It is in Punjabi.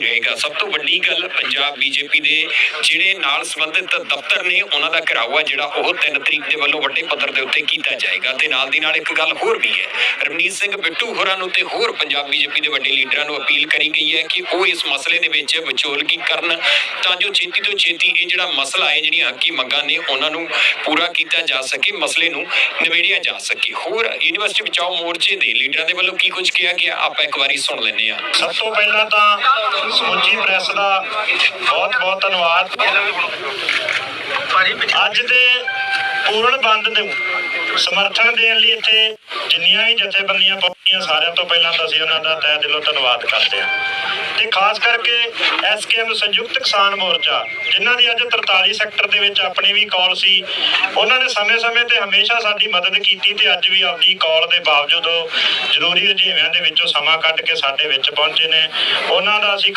ਰਹੇਗਾ? ਸਭ ਤੋਂ ਵੱਡੀ ਗੱਲ ਪੰਜਾਬ ਬੀਜੇਪੀ ਦੇ ਜਿਹੜੇ ਨਾਲ ਸੰਬੰਧਿਤ ਦਫ਼ਤਰ ਨੇ, ਉਹਨਾਂ ਦਾ ਘਿਰਾਓ ਜਿਹੜਾ ਉਹ 3 ਤਰੀਕ ਦੇ ਵੱਲੋਂ ਵੱਡੇ ਪੱਧਰ ਦੇ ਉੱਤੇ ਕੀਤਾ ਜਾਏਗਾ। ਤੇ ਨਾਲ ਦੀ ਨਾਲ ਇੱਕ ਗੱਲ ਹੋਰ ਵੀ ਹੈ। ਰਵਨੀਤ ਸਿੰਘ ਬਿੱਟੂ ਹੋਰਾਂ ਨੂੰ ਤੇ ਹੋਰ ਪੰਜਾਬ ਬੀਜੇਪੀ ਦੇ ਵੱਡੇ ਲੀਡਰਾਂ ਨੂੰ ਅਪੀਲ ਕਰੀ ਗਈ ਹੈ ਕਿ ਉਹ ਇਸ ਮਸਲੇ ਦੇ ਵਿੱਚ ਵਿਚੋਲਗੀ ਕਰਨ। ਤਾਂ ਜੋ ਛੇਤੀ ਤੋਂ ਛੇਤੀ ਇਹ ਜਿਹੜਾ ਮਸਲਾ ਹੈ, ਜਿਹੜੀਆਂ ਹੱਕੀ ਮੰਗਾਂ ਨੇ, ਉਹਨਾਂ ਨੂੰ ਪੂਰਾ ਕੀਤਾ ਜਾ ਸਕੇ, ਮਸਲੇ ਨੂੰ ਨਿਬੇੜਿਆ ਜਾ ਸਕੇ। ਹੋਰ, ਯੂਨੀਵਰਸਿਟੀ ਬਚਾਓ ਮੋਰਚੇ ਦੇ ਲੀਡਰਾਂ ਦੇ ਵੱਲੋਂ ਕੀ ਕੁਝ ਕਿਹਾ ਗਿਆ? ਆਪਾਂ ਇੱਕ ਵਾਰੀ ਸੁਣ ਲੈਂਦੇ ਹਾਂ। ਸਭ ਤੋਂ ਪਹਿਲਾਂ ਤਾਂ ਸਮੁੱਚੀ ਪ੍ਰੈਸ ਦਾ ਬਹੁਤ ਬਹੁਤ ਧੰਨਵਾਦ। ਅੱਜ ਦੇ ਪੂਰਨ ਬੰਦ ਨੂੰ ਸਮਰਥਨ ਦੇਣ ਲਈ ਇੱਥੇ ਜਿੰਨੀਆਂ ਵੀ ਜਥੇਬੰਦੀਆਂ ਪਹੁੰਚੀਆਂ, ਸਾਰਿਆਂ ਤੋਂ ਪਹਿਲਾਂ ਤਾਂ ਅਸੀਂ ਉਹਨਾਂ ਦਾ ਤਹਿ ਦਿਲੋਂ ਧੰਨਵਾਦ ਕਰਦੇ ਹਾਂ। ਤੇ ਖਾਸ ਕਰਕੇ ਐਸਕੇਐਮ ਸੰਯੁਕਤ ਕਿਸਾਨ ਮੋਰਚਾ, ਜਿਨ੍ਹਾਂ ਦੀ ਅੱਜ 43 ਸੈਕਟਰ ਦੇ ਵਿੱਚ ਆਪਣੀ ਵੀ ਕਾਲ ਸੀ, ਉਹਨਾਂ ਨੇ ਸਮੇਂ-ਸਮੇਂ ਤੇ ਹਮੇਸ਼ਾ ਸਾਡੀ ਮਦਦ ਕੀਤੀ ਤੇ ਅੱਜ ਵੀ ਆਪਦੀ ਕਾਲ ਦੇ ਬਾਵਜੂਦ ਜ਼ਰੂਰੀ ਰੁਝੇਵਿਆਂ ਦੇ ਵਿੱਚੋਂ ਸਮਾਂ ਕੱਢ ਕੇ ਸਾਡੇ ਵਿੱਚ ਪਹੁੰਚੇ ਨੇ। ਉਹਨਾਂ ਦਾ ਅਸੀਂ